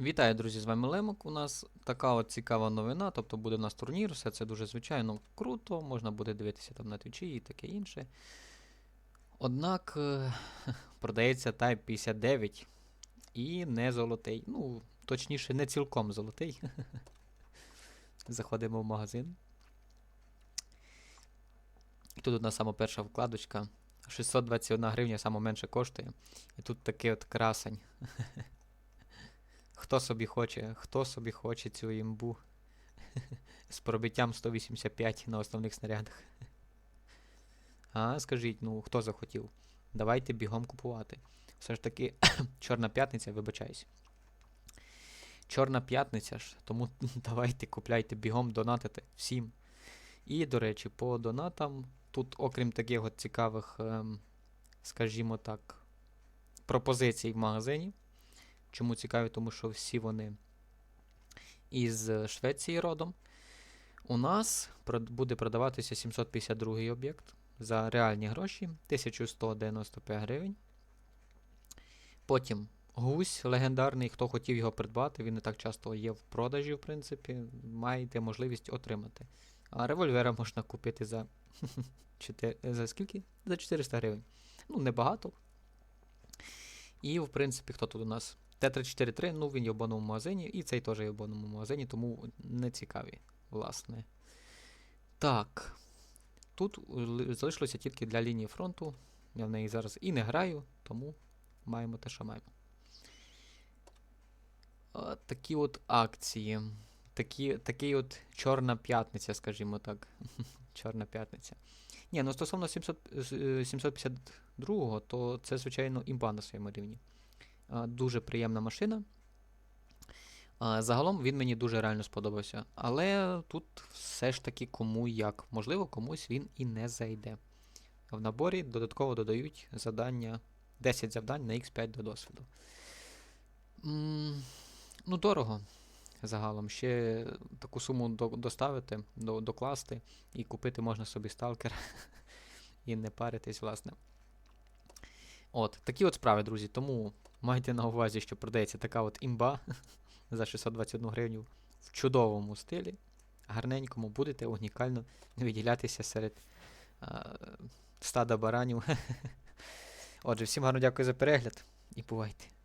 Вітаю, друзі, з вами Лемок. У нас така от цікава новина, тобто буде у нас турнір, все це дуже звичайно круто, можна буде дивитися там на твічі і таке інше. Однак е, продається Type 59 і не золотий. Ну, точніше, не цілком золотий. Заходимо в магазин. І тут одна сама перша вкладочка. 621 гривня саме менше коштує. І тут такий от красень. Хто собі хоче, хто собі хоче цю імбу з пробиттям 185 на основних снарядах. А, скажіть, ну хто захотів? Давайте бігом купувати. Все ж таки, Чорна п'ятниця, вибачаюсь. Чорна п'ятниця ж, тому давайте купляйте бігом, донатите всім. І, до речі, по донатам, тут, окрім таких от цікавих, ем, скажімо так, пропозицій в магазині. Чому цікаві? Тому що всі вони із Швеції родом. У нас буде продаватися 752 об'єкт за реальні гроші 1195 гривень. Потім гусь легендарний, хто хотів його придбати, він не так часто є в продажі, в принципі, маєте можливість отримати. А револьвера можна купити за, 4, за скільки? За 400 гривень. Ну, небагато. І, в принципі, хто тут у нас? Т-343, ну він є в бонному магазині, і цей теж є в бонному магазині, тому не цікаві, власне. Так. Тут залишилося тільки для лінії фронту. Я в неї зараз і не граю, тому маємо те, що маємо. От такі от акції. Такі, такий от Чорна п'ятниця, скажімо так. Чорна п'ятниця. Ні, ну стосовно 700, е, 752, то це, звичайно, імба на своєму рівні. Дуже приємна машина. Загалом він мені дуже реально сподобався. Але тут все ж таки кому як. Можливо, комусь він і не зайде. В наборі додатково додають завдання 10 завдань на X5 до досвіду. Ну, дорого. Загалом. Ще таку суму доставити, докласти і купити можна собі сталкер. і не паритись, власне. От, такі от справи, друзі. Тому майте на увазі, що продається така от імба за 621 гривню в чудовому стилі. Гарненькому будете унікально виділятися серед а, стада баранів. Отже, всім гарно дякую за перегляд і бувайте.